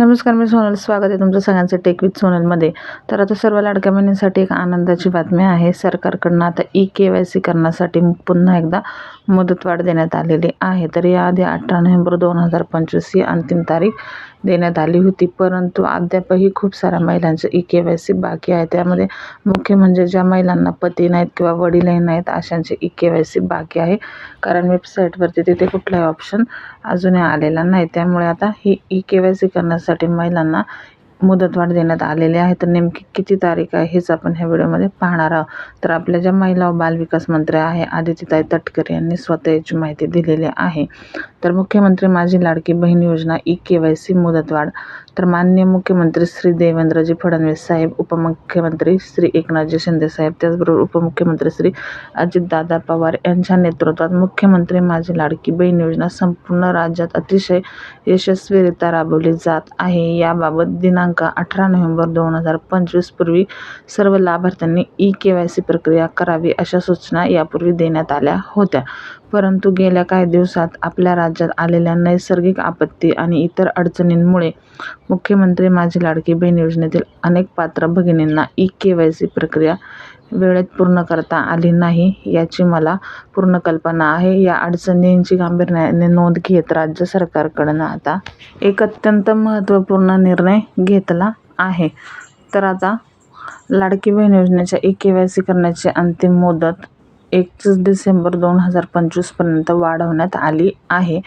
नमस्कार मी सोनल. स्वागत आहे तुमचं सगळ्यांचं टेक विथ सोनलमध्ये तर आता सर्व लाडक्या महिन्यांसाठी एक आनंदाची बातमी आहे. सरकारकडनं आता ई के वाय सी करण्यासाठी पुन्हा एकदा मुदतवाढ देण्यात आलेली आहे. तर याआधी अठरा नोव्हेंबर दोन हजार पंचवीस ही अंतिम तारीख देण्यात आली होती. परंतु अद्यापही खूप साऱ्या महिलांचं ई के वाय सी बाकी आहे. त्यामध्ये मुख्य म्हणजे ज्या महिलांना पती नाहीत किंवा वडीलही नाहीत अशांचे ई के वाय सी बाकी आहे. कारण वेबसाईटवरती तिथे कुठलाही ऑप्शन अजूनही आलेला नाही. त्यामुळे आता ही ई के वाय सी करण्यासाठी महिलांना मुदतवाढ देण्यात आलेली आहे. तर नेमकी किती तारीख आहे हेच आपण ह्या व्हिडिओमध्ये पाहणार आहोत. तर आपल्या ज्या महिला व बालविकास मंत्री आहे आदित्यताई तटकरे यांनी स्वतः याची माहिती दिलेली आहे. तर मुख्यमंत्री माझी लाडकी बहीण योजना ई के वाय सी मुदतवाढ तर माननीय मुख्यमंत्री श्री देवेंद्रजी फडणवीस साहेब उपमुख्यमंत्री श्री एकनाथजी शिंदे साहेब त्याचबरोबर उपमुख्यमंत्री श्री अजितदादा पवार यांच्या नेतृत्वात मुख्यमंत्री माझी लाडकी बहीण योजना संपूर्ण राज्यात अतिशय यशस्वीरित्या राबवली जात आहे. याबाबत दिनांक अठरा नोव्हेंबर दोन हजार पंचवीस पूर्वी सर्व लाभार्थ्यांनी ई के वाय सी प्रक्रिया करावी अशा सूचना यापूर्वी देण्यात आल्या होत्या. परंतु गेल्या काही दिवसात आपल्या राज्यात आलेल्या नैसर्गिक आपत्ती आणि इतर अडचणींमुळे मुख्यमंत्री माझी लाडकी बहीण योजनेतील अनेक पात्र भगिनींना ई के वाय सी प्रक्रिया वेळेत पूर्ण करता आली नाही याची मला पूर्ण कल्पना आहे. या अडचणींची गांभीर्याने नोंद घेत राज्य सरकारकडनं आता एक अत्यंत महत्त्वपूर्ण निर्णय घेतला आहे. तर आता लाडकी बहीण योजनेच्या ई के वाय सी करण्याची अंतिम मुदत एकतीस डिसेंबर दोन हजार पंचवीसपर्यंत वाढवण्यात आली आहे.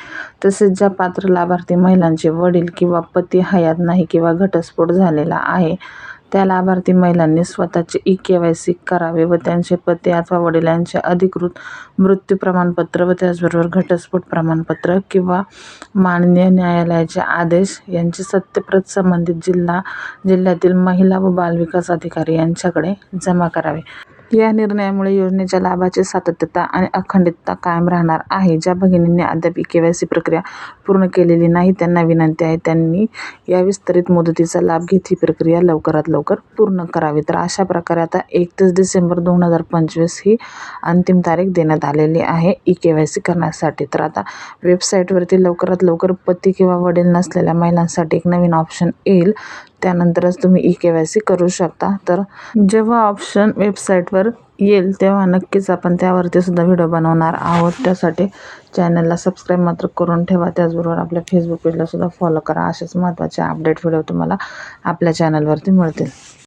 तसेच ज्या पात्र लाभार्थी महिलांचे वडील किंवा पती हयात नाही किंवा घटस्फोट झालेला आहे त्या लाभार्थी महिलांनी स्वतःचे ई के वाय सी करावे व त्यांचे पती अथवा वडिलांचे अधिकृत मृत्यू प्रमाणपत्र व त्याचबरोबर घटस्फोट प्रमाणपत्र किंवा माननीय न्यायालयाचे आदेश यांची सत्यप्रत संबंधित जिल्हा जिल्ह्यातील महिला व बालविकास अधिकारी यांच्याकडे जमा करावे. या निर्णयामुळे योजनेच्या लाभाची सातत्यता आणि अखंडितता कायम राहणार आहे. ज्या भगिनींनी अद्याप ई के वाय सी प्रक्रिया पूर्ण केलेली नाही त्यांना विनंती आहे त्यांनी या विस्तारित मुदतीचा लाभ घेत ही प्रक्रिया लवकरात लवकर पूर्ण करावी. तर अशा प्रकारे आता एकतीस डिसेंबर दोन हजार पंचवीस ही अंतिम तारीख देण्यात आलेली आहे ई के वाय सी करण्यासाठी. तर आता वेबसाईटवरती लवकरात लवकर पती किंवा वडील नसलेल्या महिलांसाठी एक नवीन ऑप्शन येईल. त्यानंतरच तुम्ही ई के वाय सी करू शकता. तर जेव्हा ऑप्शन वेबसाईटवर येईल तेव्हा नक्कीच आपण त्यावरती सुद्धा व्हिडिओ बनवणार आहोत. त्यासाठी चॅनलला सबस्क्राईब मात्र करून ठेवा. त्याचबरोबर आपल्या फेसबुक पेजला सुद्धा फॉलो करा. असेच महत्त्वाचे अपडेट व्हिडिओ तुम्हाला आपल्या चॅनलवरती मिळतील.